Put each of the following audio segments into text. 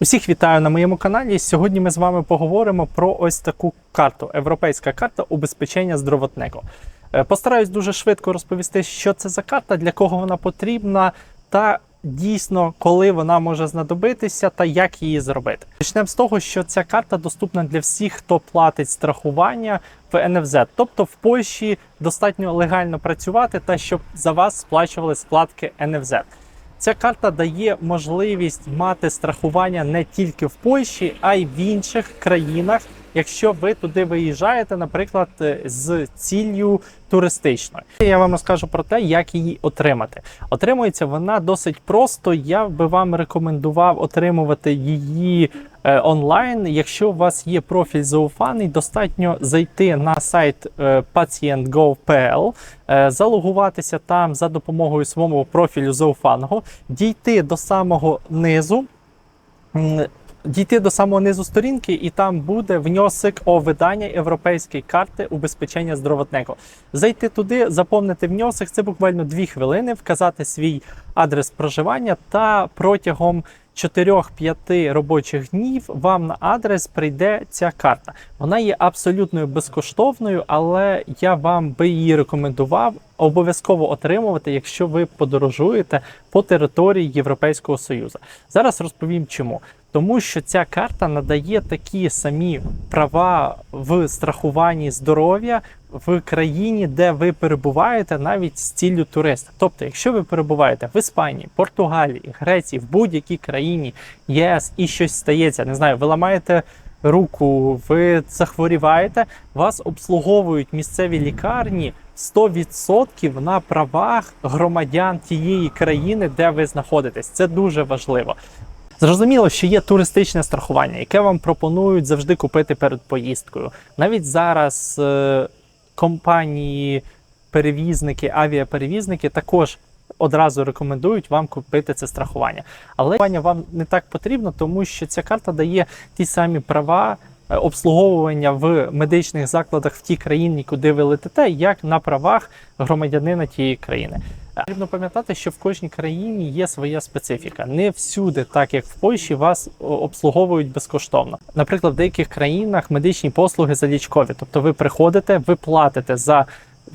Усіх вітаю на моєму каналі. Сьогодні ми з вами поговоримо про ось таку карту. Європейська карта убезпечення здоровотного. Е, Постараюсь дуже швидко розповісти, що це за карта, для кого вона потрібна, та дійсно коли вона може знадобитися та як її зробити. Почнемо з того, що ця карта доступна для всіх, хто платить страхування в НФЗ. Тобто в Польщі достатньо легально працювати та щоб за вас сплачували складки НФЗ. Ця карта дає можливість мати страхування не тільки в Польщі, а й в інших країнах, якщо ви туди виїжджаєте, наприклад, е, з ціллю туристичною. Я вам розкажу про те, як її отримати. Отримується вона досить просто. Я би вам рекомендував отримувати її е, онлайн. Якщо у вас є профіль зауфаний, достатньо зайти на сайт patient.gov.pl, е, залогуватися там за допомогою свого профілю зауфаного, дійти до самого низу. Дійти до самого низу сторінки, і там буде внесок о видання європейської карти убезпечення здоровотного. Зайти туди, заповнити внесок, це буквально 2 хвилини, вказати свій адрес проживання та протягом 4-5 робочих днів вам на адрес прийде ця карта. Вона є абсолютно безкоштовною, але я вам би її рекомендував обов'язково отримувати, якщо ви подорожуєте по території Європейського Союзу. Зараз розповім чому. Тому що ця карта надає такі самі права в страхуванні здоров'я в країні, де ви перебуваєте, навіть з ціллю туриста. Тобто, якщо ви перебуваєте в Іспанії, Португалії, Греції, в будь-якій країні ЄС і щось стається, не знаю, ви ламаєте руку, ви захворіваєте, вас обслуговують місцеві лікарні 100% на правах громадян тієї країни, де ви знаходитесь. Це дуже важливо. Зрозуміло, що є туристичне страхування, яке вам пропонують завжди купити перед поїздкою. Навіть зараз е, компанії, перевізники, авіаперевізники також одразу рекомендують вам купити це страхування. Але страхування вам не так потрібно, тому що ця карта дає ті самі права. е, Обслуговування в медичних закладах в тій країні, куди ви летите, як на правах громадянина тієї країни. Потрібно пам'ятати, що в кожній країні є своя специфіка. Не всюди, так як в Польщі, вас обслуговують безкоштовно. Наприклад, в деяких країнах медичні послуги залічкові. Тобто ви приходите, ви платите за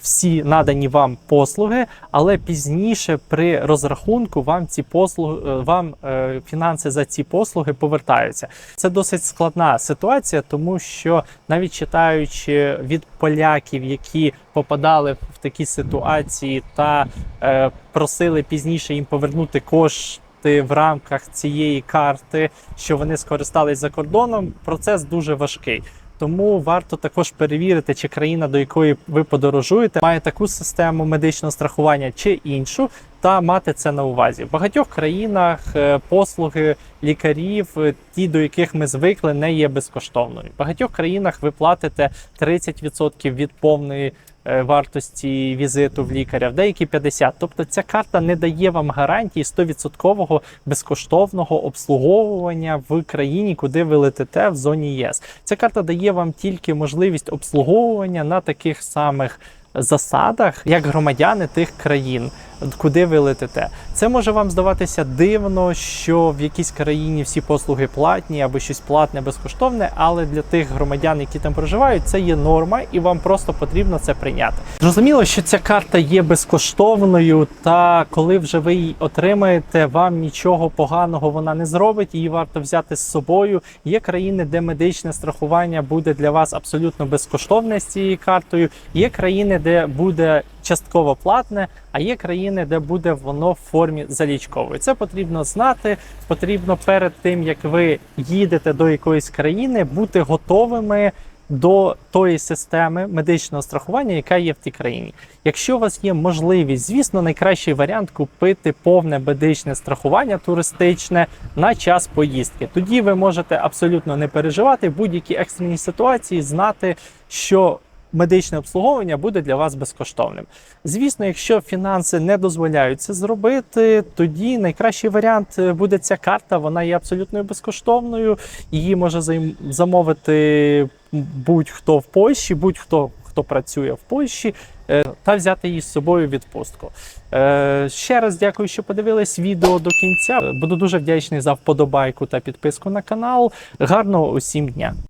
всі надані вам послуги, але пізніше при розрахунку вам ці послуги, е, вам е, фінанси за ці послуги повертаються. Це досить складна ситуація, тому що навіть читаючи від поляків, які попадали в такі ситуації та е, просили пізніше їм повернути кошти в рамках цієї карти, що вони скористались за кордоном, процес дуже важкий. Тому варто також перевірити, чи країна, до якої ви подорожуєте, має таку систему медичного страхування чи іншу, та мати це на увазі. В багатьох країнах е, послуги лікарів, е, ті, до яких ми звикли, не є безкоштовною. В багатьох країнах ви платите 30% від повної вартості візиту в лікаря, в деякі 50%. Тобто ця карта не дає вам гарантії 100% безкоштовного обслуговування в країні, куди ви летите в зоні ЄС. Ця карта дає вам тільки можливість обслуговування на таких самих засадах, як громадяни тих країн, куди ви летите. Це може вам здаватися дивно, що в якійсь країні всі послуги платні або щось платне безкоштовне, але для тих громадян, які там проживають, це є норма, і вам просто потрібно це прийняти. Зрозуміло, що ця карта є безкоштовною, та коли вже ви її отримаєте, вам нічого поганого вона не зробить. Її варто взяти з собою. Є країни, де медичне страхування буде для вас абсолютно безкоштовне з цією картою. Є країни, де буде частково платне, а є країни, де буде воно в формі залічкової. Це потрібно знати. Потрібно перед тим, як ви їдете до якоїсь країни, бути готовими до тої системи медичного страхування, яка є в тій країні. Якщо у вас є можливість, звісно, найкращий варіант купити повне медичне страхування туристичне на час поїздки. Тоді ви можете абсолютно не переживати будь-якій екстреній ситуації, знати, що медичне обслуговування буде для вас безкоштовним. Звісно, якщо фінанси не дозволяють це зробити, тоді найкращий варіант е, буде ця карта. Вона є абсолютно безкоштовною. Її може замовити будь-хто в Польщі, будь-хто хто працює в Польщі, е, та взяти її з собою відпустку. Е, Ще раз дякую, що подивились відео до кінця. Буду дуже вдячний за вподобайку та підписку на канал. Гарного усім дня!